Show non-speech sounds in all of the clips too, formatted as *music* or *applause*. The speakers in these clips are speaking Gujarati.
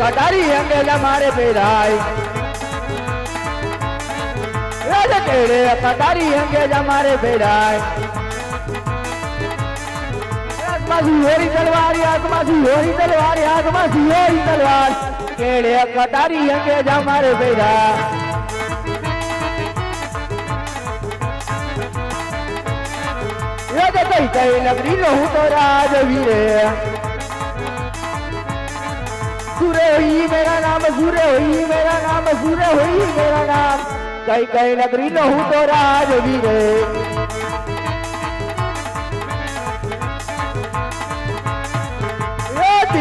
कटारी अंगे मारे बेराई तेरे कटारी अंगेला मारे बेराई आसमासी होरी तलवार आसमासी होरी तलवार आसमासी होरी तलवार કેળે કટારી અંગે જા મારે ભૈરા કઈ કઈ નગરી નો હું તો રાજ રાજવીરે સુરે હોઈ મેરા નામ, સુરે હોઈ મેરા નામ, સુરે હોઈ મેરા નામ. કઈ કઈ નગરી નો હું તો રાજ રાજવીરે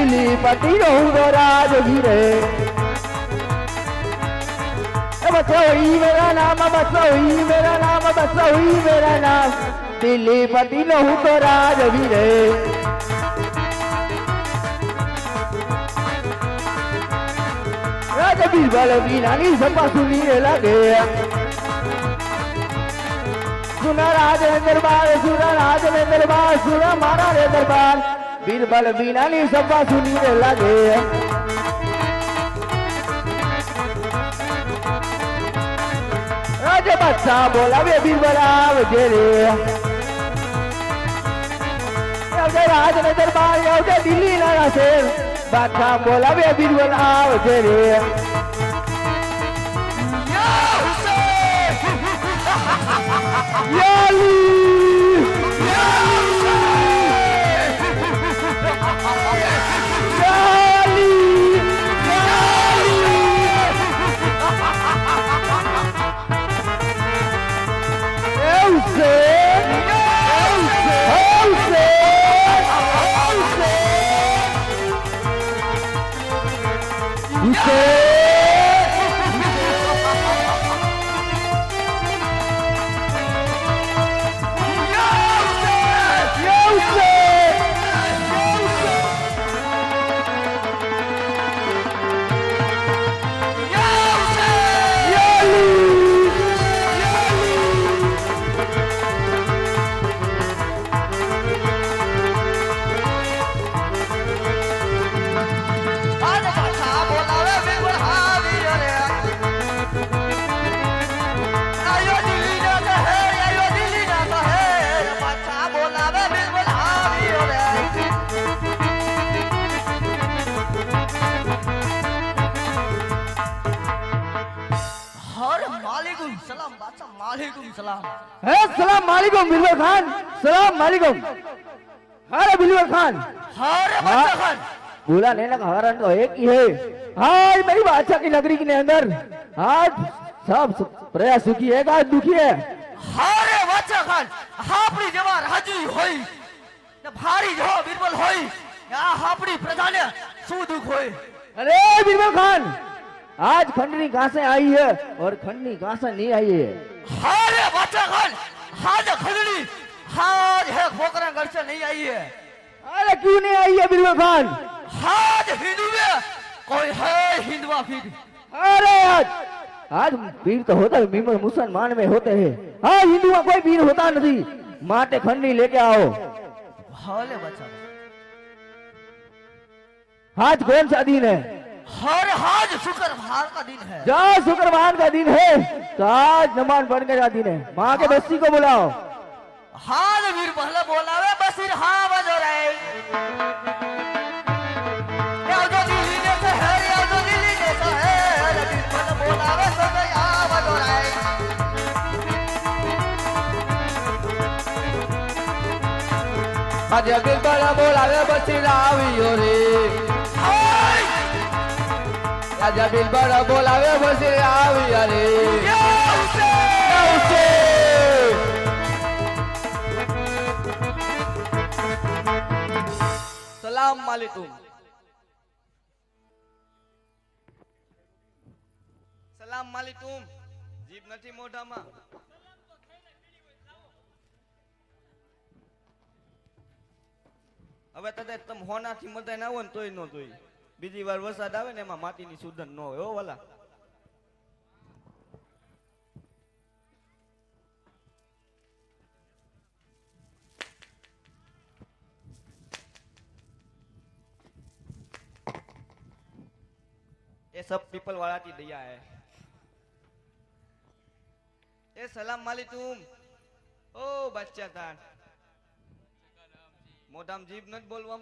ली पटी राज राजगिरे बसा हुई मेरा नाम बसा हुई मेरा नाम बसा मेरा नाम, दिल्ली पति नहू तो राजगिरे राजबीर बलबी नानी सुनी लगे। सुना राज दरबार, सुना राज दरबार, सुना मारा रे दरबार। બિરબલ વીરાની સભા સુની લાગે. રાજ બાદશાહ બોલાવે બીરબલ આવજે રે આવજે રાજ ને દરબાર આવજે દિલ્હી ના શેર. બાદશાહ બોલાવે બીરબલ આવજે રે યાલી *laughs* યાલી બાદશાહ માલિકુમ સલામ है सलाम वालेकुम बिलवर खान सलाम वालेकुम अरे बिलवर खान હર हाँ। બાદશાહ ખાન बोला लेना का हरण तो एक ही है आज मेरी बादशाह की नगरी के अंदर आज सब प्रयास सुखी है आज दुखी है હારે બાદશાહ ખાન આપણી જેવા રાજી હોય ને ભારી જો બિરબલ હોય આ આપણી પ્રજાને શું દુઃખ હોય अरे बिरबल खान आज खंडनी कहाँ से आई है और खंडनी कहाँ से नहीं हारे खान हाज खजड़ी हाज है खोकरा घर से नहीं आई है। अरे क्यों नहीं आई है बिरबल खान? हाज हिंदू में कोई है हिंदुआ फिर? अरे आज आज वीर तो होता है मीमर मुसलमान में होते हैं। हाँ हिंदू में कोई वीर होता नहीं। माटे खंडनी लेके आओ। हाले बादशाह आज कौन सा दिन है? हर हाज शुक्रवार का दिन है। जा शुक्रवार का दिन है तो आज नमान बन जा दिन है। माँ के बस्ती को बुलाओ। हाल वीर पहले बोला बोलावे बसीर हाँ बजो रहे जगत बड़ा बोला बोलावे हाँ बसीरा आवियो रे રાજા બિલબર બોલાવે પછી આવી અરે. સલામ માલિકુમ. સલામ માલિકુમ. જીભ નથી મોઢામાં. હવે તદે તમે હોનાથી મદાઈ ના હોય ને તોય ન તોય બીજી વાર વરસાદ આવે ને એમાં માટીની સુધન ન હોય વાલા. એ સબ પીપલ વાળા થી દયા હે. એ સલામ માલી તું ઓ બચ્ચા તાન મોઢામ જીભ નથી બોલવા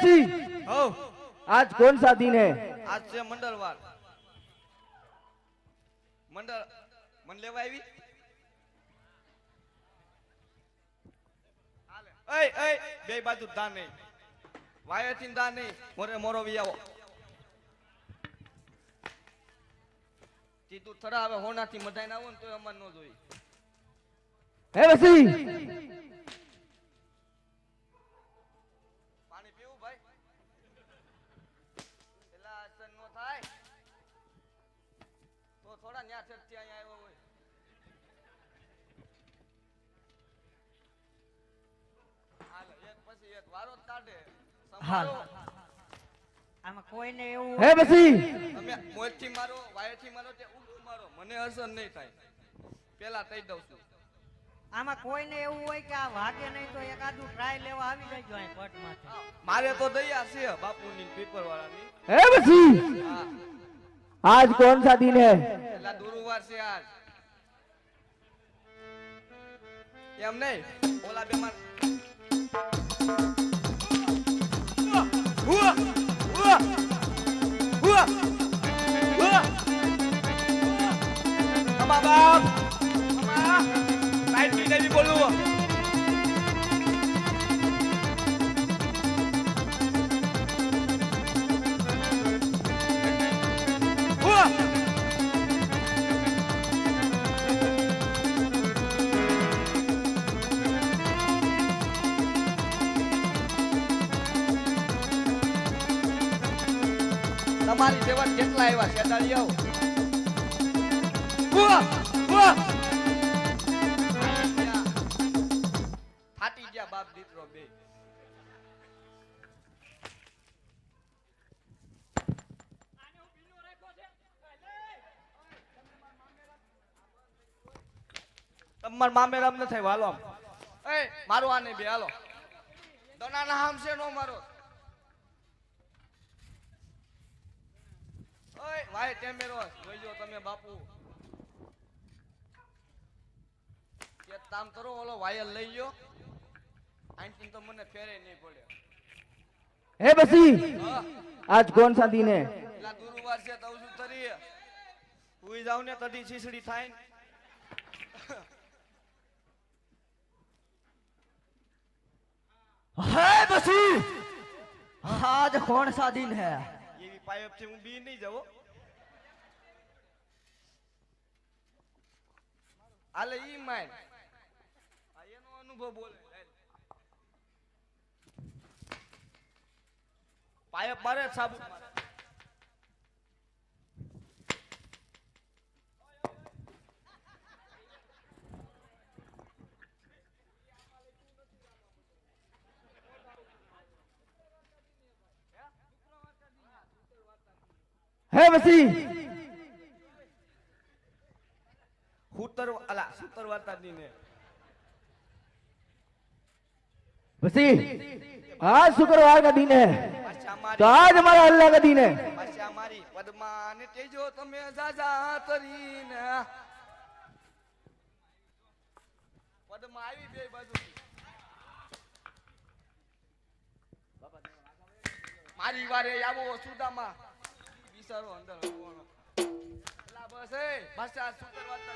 એકાદશી આજ કોણ સા દિન હે? આજ છે મંડળવાર મંડળ મન લેવા આવી? એય એય બે બાજુ દાન નહીં. વાયાથી દાન નહીં. મોરે મોરો વી આવો. તીતું થરા હવે હોનાથી મધાઈ ના આવો ને તો અમાર ન જોઈ હે વસી? અક્ષર ત્યાં આવ્યો હોય. થાય. પેલા કહી દઉં છું. આમાં કોઈને એવું હોય કે આ વાગે નહીં તો એકાદું ટ્રાય લેવા આવી જજો અહીં પટમાં મારે તો દયા છે બાપુની પેપર વાળાની હે. आज कौन सा दिन है પેલા ગુરુવાર છે આજ એમ નહીં ઓલા બે માર હુઆ! હુઆ! હુઆ! હુઆ! અમા બાપ અમા લાઈટ બિલ નહીં બોલું ફાટી ગયા બાપ દીકરો બે. તમાર મામેરામ ન થાય વાલો એ, મારો આ નહીં બે, હાલો. દોનાના હામ છે, નો મારો. ઓય ભાઈ ટેમેરો જોઈજો તમે બાપુ કે કામ કરો ઓલો વાયલ લઈ લ્યો આંટી તો મને ફેરે નહીં પડ્યો હે બસી! આજ કોણ સાધી ને પેલા ગુરુવાર છે તો શું તરી હુઈ જાવ ને તડી છીસડી થાય. હે બસી! આજ કોણ સાધીન હે? એવી પાઇપથી હું બી નહીં જાવ. આલે ઈ માય वो बोले पाए परे सब। है वसी। हुतर अला सुतर वाता दीने ને बसी आज शुक्रवार का दिन है પાછા तो મારી आज हमारा अल्लाह का दिन है પાછા મારી પદ્માને તેજો તમે જાજા તરીને માં આવી બે બાજુ મારી વારે આવો સુદામાં વિચારો અંદર આવવાનો. એલા બસ એ ભાષા સુતર વાર્તા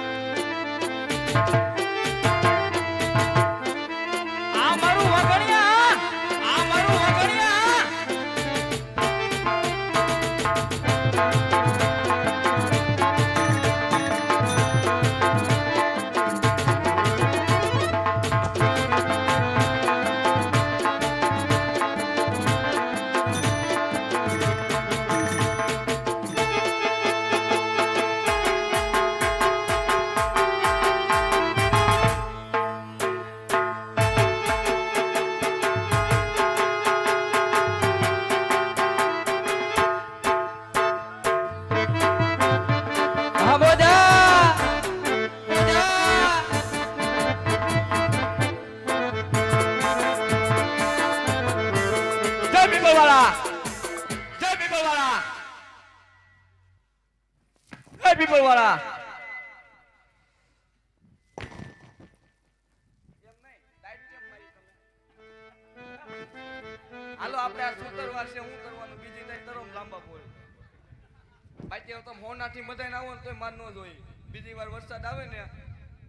તો બધાને આવો ને તોય માર ન જોઈએ બીજી વાર વરસાદ આવે ને,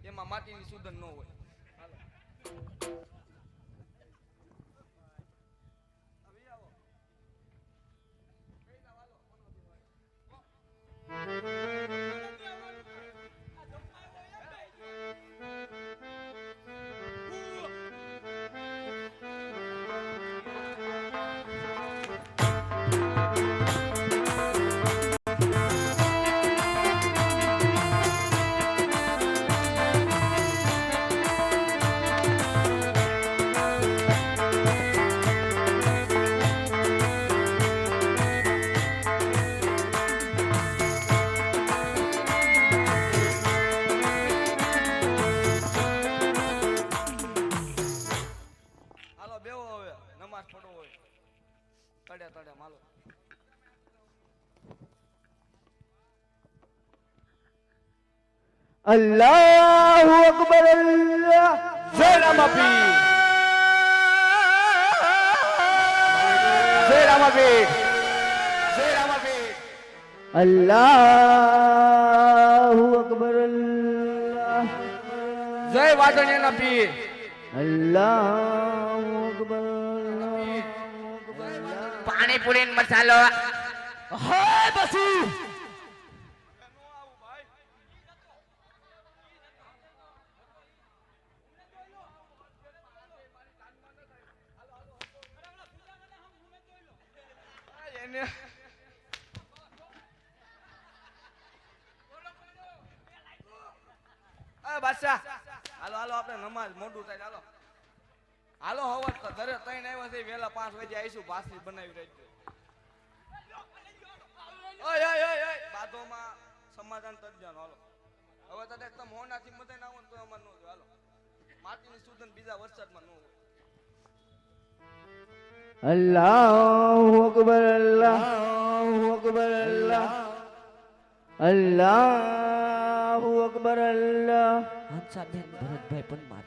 એમાં માટીની સુધન ન હોય. હાલો. અલ્લાહ અકબર અલ્લાહ જય રામાપી જય રામાપી જય રામાપી અલ્લાહ અકબર અલ્લાહ જય વાદણિયાના પીર અલ્લાહ અકબર પાણીપુરી મસાલો હા બસી આ બાદશાહ. હાલો હાલો, આપણે નમાજ મોઢું થાય. હાલો. હાલો હવર તો ઘરે ત્રણ આવ્યા છે વેલા પાંચ વાગે આવીશું ભાસરી બનાવી રહી ઓય ઓય ઓય ઓય. બાધોમાં સમાધાન તરજાનો હાલો. હવે તો તમે હોનાથી મતે ના હોય ને તો અમાર ન હાલો. માટીની સુધન બીજા વરસાદમાં ન હોય. અલ્લાહ અકબર અલ્લાહ અકબર અલ્લાહ અલ્લાહ અકબર અલ્લાહ હંસાબેન ભરતભાઈ પણ માર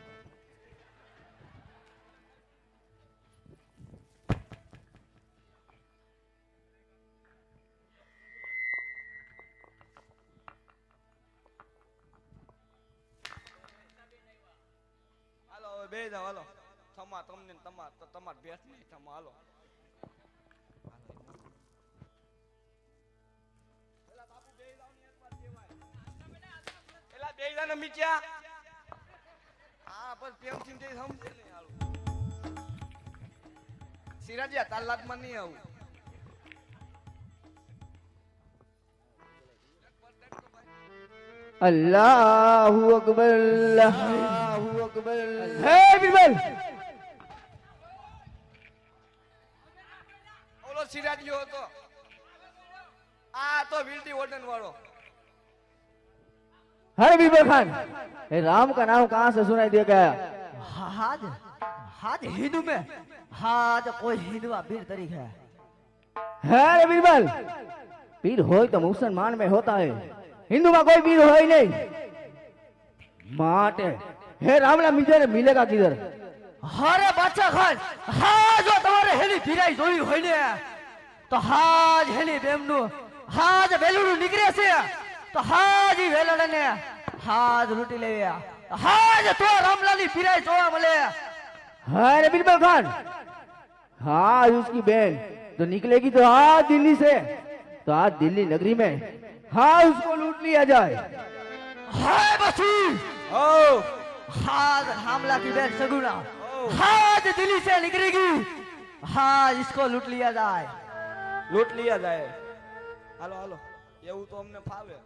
બે જાવ થમા તમને તમાર તમાર ભેટ નહીં થમા હાલો. એલા બે જાને મીચ્યા. હા પણ પ્રેમથી જઈ સમજે નહીં હાલો. સિરાજિયા તાલાતમાં નહીં આવું. અલ્લાહુ અકબર અલ્લાહુ અકબર. હે બીરબલ ઓલો સિરાજીયો હતો આ તો વિલટી વોર્ડન વાળો हर बीरबल खान ये राम का नाम कहाँ से सुनाई दे गया हाज हाज हिंदू में हाज कोई हिंदुआ वीर तरीके है है रे बीरबल पीर हो तो मुसलमान में होता है हिंदू में कोई पीर हो ही नहीं माटे हे रामला मिले ने मिलेगा किधर અરે બાદશાહ ખાન હા જો તમારે હેલી ફિરાઈ જોઈ હોય ને તો હાજ હેલી બેમનું હાજ વેલુડું નીકળે છે તો હાજ ઈ વેલડને હાજ લૂંટી લેવ્યા હાજ તો રામલાલી ફિરાઈ જોવા મળે है रे बीरबल खान हाँ उसकी बहन तो निकलेगी तो हाँ दिल्ली से तो आज दिल्ली नगरी में हाँ उसको लूट लिया जाए હાય બસી ઓ हाज हमला की बेन सगुना हाज दिल्ली से निकलेगी हाज इसको लूट लिया जाए લૂંટ લીયા જાય. હાલો હાલો. એવું તો અમને ફાવે.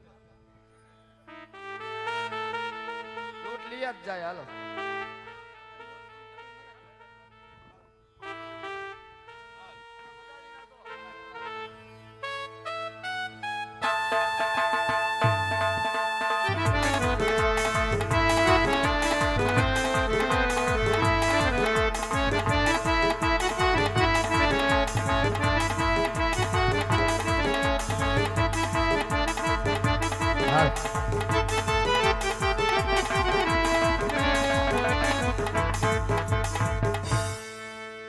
લૂંટ લીયા જ જાય હાલો.